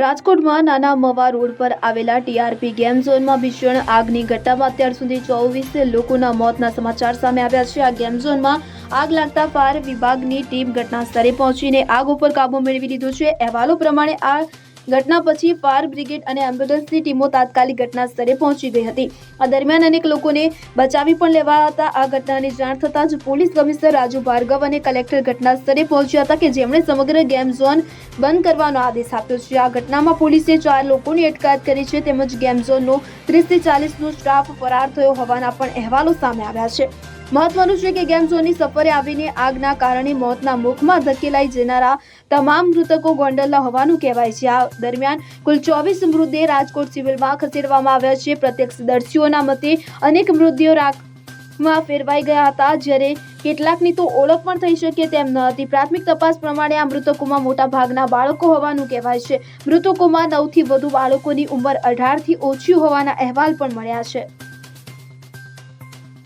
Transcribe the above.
રાજકોટમાં નાના મવા રોડ પર આવેલા ટીઆરપી ગેમ ઝોનમાં ભીષણ આગની ઘટનામાં અત્યાર સુધી ચોવીસ લોકોના મોતના સમાચાર સામે આવ્યા છે. આ ગેમ ઝોનમાં આગ લાગતા ફાયર વિભાગની ટીમ ઘટના સ્થળે પહોંચીને આગ ઉપર કાબુ મેળવી લીધો છે. અહેવાલો પ્રમાણે આ ઘટના પછી ફાયર બ્રિગેડ અને એમ્બ્યુલન્સની ટીમો તાત્કાલિક ઘટના સ્થળે પહોંચી ગઈ હતી. આ દરમિયાન અનેક લોકોને બચાવી પણ લેવાયા હતા આ ઘટનાની જાણ થતાં જ પોલીસ કમિશનર રાજુ ભાર્ગવ અને કલેક્ટર ઘટના સ્થળે પહોંચ્યા હતા કે જેમણે સમગ્ર ગેમ ઝોન બંધ કરવાનો આદેશ આપ્યો છે. આ ઘટનામાં પોલીસે ચાર લોકોની અટકાયત કરી છે તેમજ ગેમ ઝોનનો ત્રીસથી ચાલીસનો સ્ટાફ ફરાર થયો હોવાના પણ અહેવાલો સામે આવ્યા છે. મહત્વનું છે કે ગેમ ઝોનની સફરે આવીને આગના કારણે મોતના મુખમાં ધકેલાઈ જનારા તમામ મૃતકો ગોંડલના હોવાનું કહેવાય છે. આ દરમિયાન કુલ ચોવીસ મૃતદેહ રાજકોટ સિવિલમાં ખસેડવામાં આવ્યા છે. પ્રત્યક્ષદર્શીઓના મતે અનેક મૃતદેહો રાખમાં ફેરવાઈ ગયા હતા. જ્યારે કેટલાકની તો ઓળખ પણ થઈ શકે તેમ ન હતી. પ્રાથમિક તપાસ પ્રમાણે આ મૃતકોમાં મોટા ભાગના બાળકો હોવાનું કહેવાય છે. મૃતકોમાં નવથી વધુ બાળકોની ઉંમર અઢારથી ઓછી હોવાના અહેવાલ પણ મળ્યા છે.